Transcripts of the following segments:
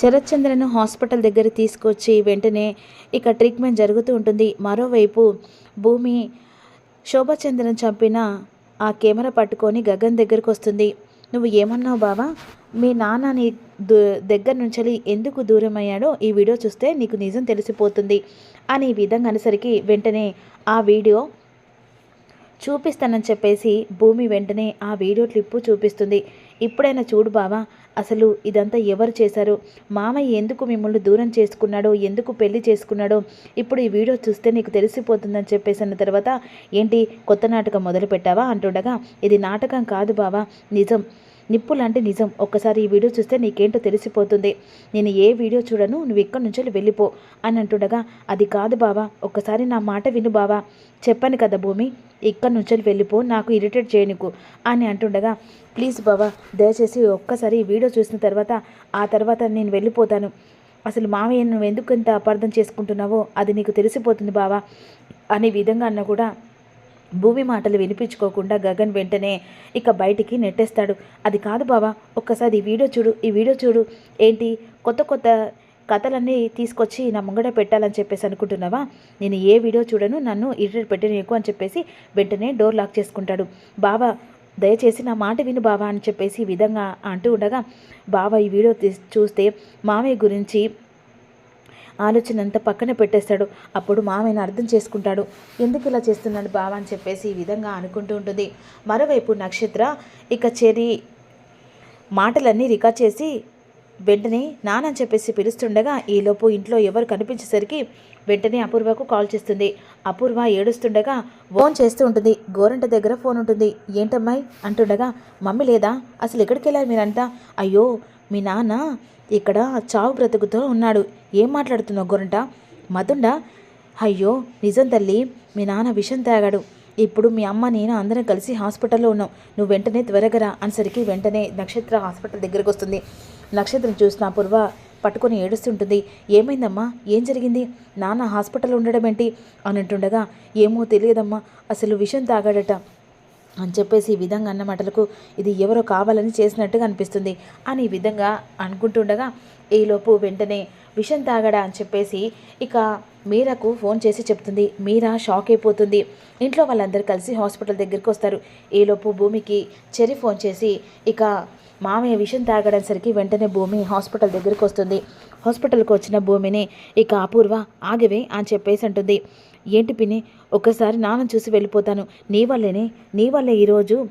శరత్చంద్రను hospital దగ్గర తీసుకొచ్చి వెంటనే ఇక ట్రీట్మెంట్ జరుగుతూ ఉంటుంది. మరోవైపు భూమి శోభచంద్రన్ చంపిన ఆ కెమెరా పట్టుకొని గగన్ దగ్గరకు వస్తుంది. నువ్వు ఏమన్నావు బావా? మీ నాన్న నీ దగ్గర నుంచి ఎందుకు దూరం అయ్యాడో ఈ వీడియో చూస్తే నీకు నిజం తెలిసిపోతుంది అని ఈ విధంగా అనేసరికి వెంటనే ఆ వీడియో చూపిస్తానని చెప్పేసి భూమి వెంటనే ఆ వీడియో క్లిప్పు చూపిస్తుంది. ఇప్పుడైనా చూడు బావా అసలు ఇదంతా ఎవరు చేశారు? మామయ్య ఎందుకు మిమ్మల్ని దూరం చేసుకున్నాడో ఎందుకు పెళ్ళి చేసుకున్నాడో ఇప్పుడు ఈ వీడియో చూస్తే నీకు తెలిసిపోతుందని చెప్పేసి అన్న తర్వాత ఏంటి కొత్త నాటకం మొదలు పెట్టావా అంటుండగా ఇది నాటకం కాదు బావా నిజం. నిప్పు లాంటి నిజం. ఒక్కసారి ఈ వీడియో చూస్తే నీకేంటో తెలిసిపోతుంది. నేను ఏ వీడియో చూడను నువ్వు ఇక్కడి నుంచి వెళ్ళిపో అని అంటుండగా అది కాదు బావా ఒక్కసారి నా మాట విను బావా. చెప్పాను కదా భూమి ఇక్కడి నుంచి వెళ్ళిపో నాకు ఇరిటేట్ చేయనికు అని అంటుండగా ప్లీజ్ బావా దయచేసి ఒక్కసారి ఈ వీడియో చూసిన తర్వాత ఆ తర్వాత నేను వెళ్ళిపోతాను. అసలు మామయ్య నువ్వు ఎందుకు ఇంత అపార్థం చేసుకుంటున్నావో అది నీకు తెలిసిపోతుంది బావా. అనే విధంగా అన్న కూడా భూమి మాటలు వినిపించుకోకుండా గగన్ వెంటనే ఇక బయటికి నెట్టేస్తాడు. అది కాదు బావా ఒక్కసారి ఈ వీడియో చూడు ఈ వీడియో చూడు. ఏంటి? కొత్త కొత్త కథలన్నీ తీసుకొచ్చి నా ముంగడ పెట్టాలని చెప్పేసి అనుకుంటున్నావా? నేను ఏ వీడియో చూడను నన్ను ఇరిటేట్ పెట్టనీకు అని చెప్పేసి వెంటనే డోర్ లాక్ చేసుకుంటాడు. బావా దయచేసి నా మాట విను బావా అని చెప్పేసి ఈ విధంగా అంటూ ఉండగా బావా ఈ వీడియో తీస్- చూస్తే మామయ్య గురించి ఆలోచన అంతా పక్కన పెట్టేస్తాడు. అప్పుడు మామయ్యను అర్థం చేసుకుంటాడు. ఎందుకు ఇలా చేస్తున్నాడు బావ? అని చెప్పేసి ఈ విధంగా అనుకుంటూ ఉంటుంది. మరోవైపు నక్షత్ర ఇక చెరి మాటలన్నీ రికార్డ్ చేసి వెంటనే నానని చెప్పేసి పిలుస్తుండగా ఈలోపు ఇంట్లో ఎవరు కనిపించేసరికి వెంటనే అపూర్వకు కాల్ చేస్తుంది. అపూర్వ ఏడుస్తుండగా ఫోన్ చేస్తూ ఉంటుంది. గోరంట దగ్గర ఫోన్ ఉంటుంది. ఏంటమ్మాయి? అంటుండగా మమ్మీ లేదా? అసలు ఎక్కడికి వెళ్ళారు మీరంతా? అయ్యో మీ నాన్న ఇక్కడ చావు బ్రతుకుతో ఉన్నాడు. ఏం మాట్లాడుతున్నావు గురంట? మతుండా అయ్యో నిజం తల్లి మీ నాన్న విషం తాగాడు. ఇప్పుడు మీ అమ్మ నేను అందరం కలిసి హాస్పిటల్లో ఉన్నాం. నువ్వు వెంటనే త్వరగా రా అనేసరికి వెంటనే నక్షత్ర హాస్పిటల్ దగ్గరకు వస్తుంది. నక్షత్రం చూసిన పూర్వ పట్టుకొని ఏడుస్తుంటుంది. ఏమైందమ్మా? ఏం జరిగింది? నాన్న హాస్పిటల్ ఉండడం ఏంటి? అని అంటుండగా ఏమో తెలియదమ్మా. అసలు విషం తాగాడట. అని చెప్పేసి ఈ విధంగా అన్న మాటలకు ఇది ఎవరో కావాలని చేసినట్టుగా అనిపిస్తుంది. అని ఈ విధంగా అనుకుంటుండగా ఈలోపు వెంటనే విషం తాగడా అని చెప్పేసి ఇక మీరాకు ఫోన్ చేసి చెప్తుంది. మీరా? షాక్ అయిపోతుంది. ఇంట్లో వాళ్ళందరూ కలిసి హాస్పిటల్ దగ్గరికి వస్తారు. ఈలోపు భూమికి చెరి ఫోన్ చేసి ఇక మామయ్య విషం తాగడానికి వెంటనే భూమి హాస్పిటల్ దగ్గరికి వస్తుంది. హాస్పిటల్కి వచ్చిన భూమిని ఇక అపూర్వ ఆగవే అని చెప్పేసి అంటుంది. ఏంటి పిని ఒక్కసారి నాన్న చూసి వెళ్ళిపోతాను. నీ వల్లేనే నీ వల్లే ఈరోజు.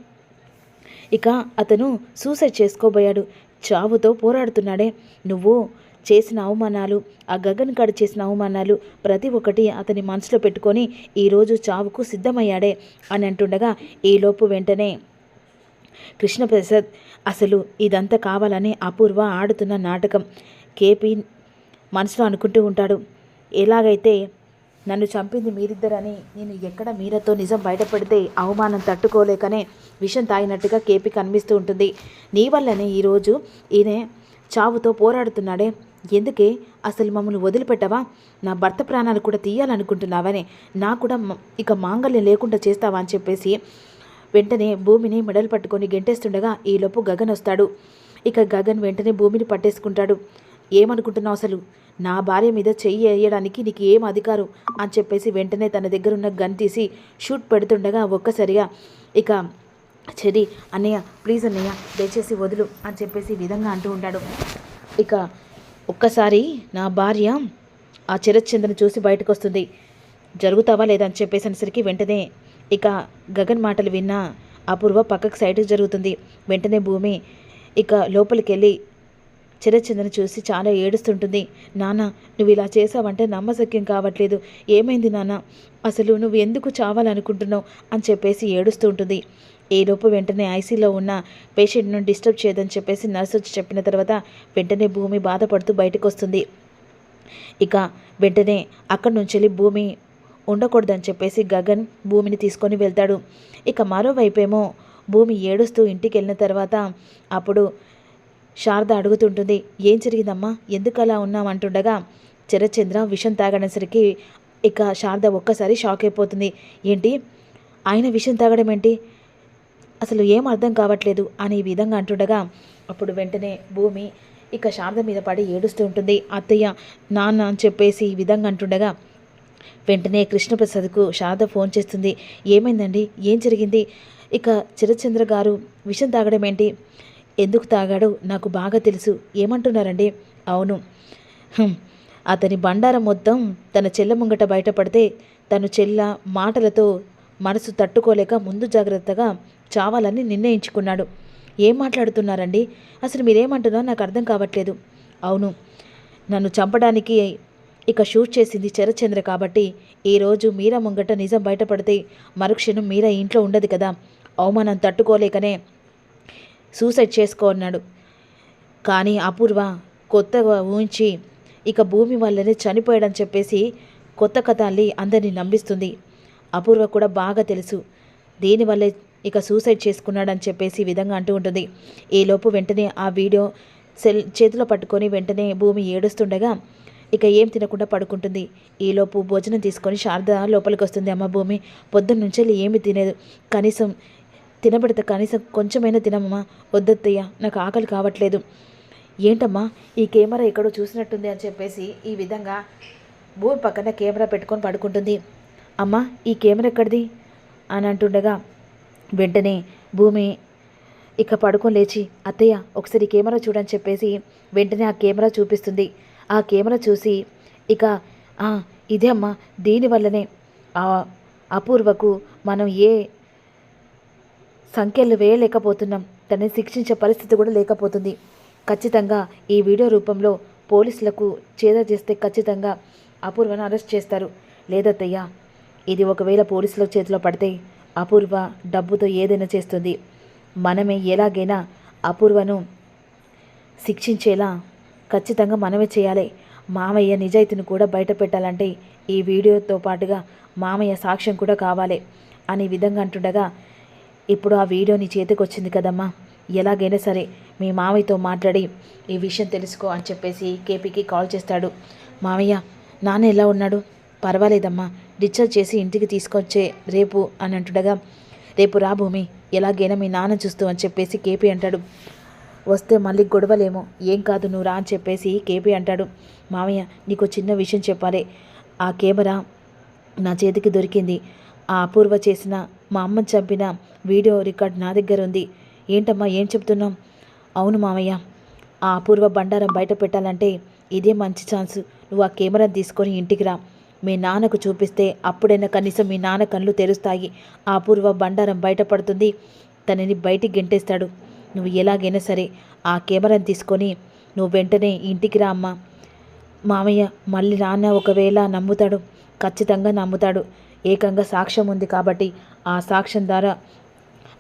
ఇక అతను సూసైడ్ చేసుకోబోయాడు. చావుతో పోరాడుతున్నాడే. నువ్వు చేసిన అవమానాలు ఆ గగన్ కాడు చేసిన అవమానాలు ప్రతి ఒక్కటి అతని మనసులో పెట్టుకొని ఈరోజు చావుకు సిద్ధమయ్యాడే అని అంటుండగా ఈలోపు వెంటనే కృష్ణప్రసాద్ అసలు ఇదంతా కావాలని అపూర్వ ఆడుతున్న నాటకం. కేపీ మనసులో అనుకుంటూ ఉంటాడు. ఎలాగైతే నన్ను చంపింది మీరిద్దరని నేను ఎక్కడ మీరతో నిజం బయటపడితే అవమానం తట్టుకోలేకనే విషం తాగినట్టుగా కేపీ కనిపిస్తూ ఉంటుంది. నీ వల్లనే ఈరోజు ఈయన చావుతో పోరాడుతున్నాడే. ఎందుకే? అసలు మమ్మల్ని వదిలిపెట్టవా? నా భర్త ప్రాణాలు కూడా తీయాలనుకుంటున్నావని. నా కూడా ఇక మాంగల్యం లేకుండా చేస్తావా అని చెప్పేసి వెంటనే భూమిని మెడలు పట్టుకొని గెంటేస్తుండగా ఈలోపు గగన్ వస్తాడు. ఇక గగన్ వెంటనే భూమిని పట్టేసుకుంటాడు. ఏమనుకుంటున్నావు అసలు? నా భార్య మీద చెయ్యి వేయడానికి నీకు ఏం అధికారం? అని చెప్పేసి వెంటనే తన దగ్గర ఉన్న గన్ తీసి షూట్ పెడుతుండగా ఒక్కసారిగా ఇక చెరి అన్నయ్య ప్లీజ్ అన్నయ్య దయచేసి వదులు అని చెప్పేసి ఈ విధంగా అంటూ ఉంటాడు. ఇక ఒక్కసారి నా భార్య ఆ చిరచంద్రను చూసి బయటకు వస్తుంది జరుగుతావా లేదా? అని చెప్పేసి వెంటనే ఇక గగన్ మాటలు విన్న అపూర్వ పక్కకు సైడ్కి జరుగుతుంది. వెంటనే భూమి ఇక లోపలికి వెళ్ళి చిరచందను చూసి చాలా ఏడుస్తుంటుంది. నాన్న నువ్వు ఇలా చేసావంటే నమ్మశక్యం కావట్లేదు. ఏమైంది నాన్న? అసలు నువ్వు ఎందుకు చావాలనుకుంటున్నావు? అని చెప్పేసి ఏడుస్తూ ఉంటుంది. లోపు వెంటనే ఐసీలో ఉన్న పేషెంట్ను డిస్టర్బ్ చేయదని చెప్పేసి నర్స్ వచ్చి చెప్పిన తర్వాత వెంటనే భూమి బాధపడుతూ బయటకు వస్తుంది ఇక వెంటనే అక్కడి నుంచి వెళ్ళి భూమి ఉండకూడదని చెప్పేసి గగన్ భూమిని తీసుకొని వెళ్తాడు. ఇక మరోవైపేమో భూమి ఏడుస్తూ ఇంటికి వెళ్ళిన తర్వాత అప్పుడు శారద అడుగుతుంటుంది ఏం జరిగిందమ్మా? ఎందుకు అలా ఉన్నామంటుండగా చరచంద్ర విషం తాగడసరికి ఇక శారద ఒక్కసారి షాక్ అయిపోతుంది. ఏంటి? ఆయన విషం తాగడం ఏంటి? అసలు ఏం అర్థం కావట్లేదు అని ఈ విధంగా అంటుండగా అప్పుడు వెంటనే భూమి ఇక శారద మీద పడి ఏడుస్తూ ఉంటుంది. అత్తయ్య నాన్న అని చెప్పేసి ఈ విధంగా అంటుండగా వెంటనే కృష్ణప్రసాద్కు శారద ఫోన్ చేస్తుంది. ఏమైందండి? ఏం జరిగింది? ఇక చిరచంద్ర గారు విషం తాగడం ఏంటి? ఎందుకు తాగాడో నాకు బాగా తెలుసు. ఏమంటున్నారండి అవును. అతని బండారం మొత్తం తన చెల్ల ముంగట బయటపడితే తను చెల్ల మాటలతో మనసు తట్టుకోలేక ముందు జాగ్రత్తగా చావాలని నిర్ణయించుకున్నాడు. ఏం మాట్లాడుతున్నారండి? అసలు మీరేమంటున్నారో నాకు అర్థం కావట్లేదు. అవును. నన్ను చంపడానికి ఇక షూట్ చేసింది చరచంద్ర కాబట్టి ఈరోజు మీరా ముంగట నిజం బయటపడితే మరుక్షణం మీరా ఇంట్లో ఉండదు కదా. అవమానం తట్టుకోలేకనే సూసైడ్ చేసుకోన్నాడు కానీ అపూర్వ కొత్తగా ఊహించి ఇక భూమి వల్లనే చనిపోయాడని చెప్పేసి కొత్త కథ అల్లి అందరినీ నమ్మిస్తుంది. అపూర్వ కూడా బాగా తెలుసు. దీనివల్లే ఇక సూసైడ్ చేసుకున్నాడని చెప్పేసి విధంగా అంటూ ఉంటుంది. ఈలోపు వెంటనే ఆ వీడియో సెల్ చేతిలో పట్టుకొని వెంటనే భూమి ఏడుస్తుండగా ఇక ఏం తినకుండా పడుకుంటుంది. ఈలోపు భోజనం తీసుకొని శారద లోపలికి వస్తుంది. అమ్మ భూమి పొద్దున్న నుంచి ఏమి తినేదు కనీసం తినబడితే కనీసం కొంచెమైనా తినమ్మా. వద్దత్తయ్య నాకు ఆకలి కావట్లేదు. ఏంటమ్మా ఈ కెమెరా ఎక్కడో చూసినట్టుంది అని చెప్పేసి ఈ విధంగా భూమి పక్కన కెమెరా పెట్టుకొని పడుకుంటుంది. అమ్మా ఈ కెమెరా ఎక్కడిది? అని అంటుండగా వెంటనే భూమి ఇక పడుకొని లేచి అత్తయ్య ఒకసారి కెమెరా చూడని చెప్పేసి వెంటనే ఆ కెమెరా చూపిస్తుంది. ఆ కెమెరా చూసి ఇక ఇదే అమ్మా దీనివల్లనే ఆ అపూర్వకు మనం ఏ సంఖ్యలు వేయలేకపోతున్నాం. తనని శిక్షించే పరిస్థితి కూడా లేకపోతుంది. ఖచ్చితంగా ఈ వీడియో రూపంలో పోలీసులకు చేద చేస్తే ఖచ్చితంగా అపూర్వను అరెస్ట్ చేస్తారు. లేదత్తయ్య ఇది ఒకవేళ పోలీసుల చేతిలో పడితే అపూర్వ డబ్బుతో ఏదైనా చేస్తుంది. మనమే ఎలాగైనా అపూర్వను శిక్షించేలా ఖచ్చితంగా మనమే చేయాలి. మామయ్య నిజాయితీని కూడా బయట పెట్టాలంటే ఈ వీడియోతో పాటుగా మామయ్య సాక్ష్యం కూడా కావాలి అనే విధంగా అంటుండగా ఇప్పుడు ఆ వీడియో నీ చేతికి వచ్చింది కదమ్మా. ఎలాగైనా సరే మీ మామయ్యతో మాట్లాడి ఈ విషయం తెలుసుకో అని చెప్పేసి కేపీకి కాల్ చేస్తాడు. మావయ్య నాన్న ఎలా ఉన్నాడు? పర్వాలేదమ్మా. డిశ్చార్జ్ చేసి ఇంటికి తీసుకొచ్చే రేపు అని అంటుండగా రేపు రా భూమి ఎలాగైనా మీ నాన్న చూస్తూ అని చెప్పేసి కేపీ అంటాడు. వస్తే మళ్ళీ గొడవలేమో. ఏం కాదు నువ్వు రా అని చెప్పేసి కేపీ అంటాడు. మామయ్య నీకు చిన్న విషయం చెప్పాలి. ఆ కెమెరా నా చేతికి దొరికింది. ఆ అపూర్వ చేసిన మా అమ్మ చంపిన వీడియో రికార్డ్ నా దగ్గర ఉంది. ఏంటమ్మా ఏం చెప్తున్నాం అవును మామయ్య. ఆ అపూర్వ బండారం బయట పెట్టాలంటే ఇదే మంచి ఛాన్స్. నువ్వు ఆ కెమెరా తీసుకొని ఇంటికి రా. మీ నాన్నకు చూపిస్తే అప్పుడైనా కనీసం మీ నాన్న కళ్ళు తెరుస్తాయి. ఆ అపూర్వ బండారం బయటపడుతుంది తనని బయటికి గెంటేస్తాడు. నువ్వు ఎలాగైనా సరే ఆ కెమెరాను తీసుకొని నువ్వు వెంటనే ఇంటికి రా అమ్మా. మామయ్య మళ్ళీ నాన్న ఒకవేళ నమ్ముతాడు ఖచ్చితంగా నమ్ముతాడు. ఏకంగా సాక్ష్యం ఉంది కాబట్టి ఆ సాక్ష్యం ద్వారా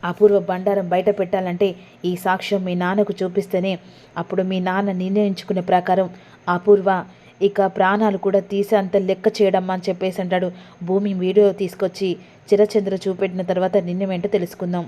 అపూర్వ బండారం బయట పెట్టాలంటే ఈ సాక్ష్యం మీ నాన్నకు చూపిస్తేనే. అప్పుడు మీ నాన్న నిర్ణయించుకునే ప్రకారం అపూర్వ ఇక ప్రాణాలు కూడా తీసి అంత లెక్క చేయడమ్మా అని చెప్పేసి అంటాడు. భూమి వీడియో తీసుకొచ్చి చిరచంద్ర చూపెట్టిన తర్వాత నిన్నమేంటో తెలుసుకుందాం.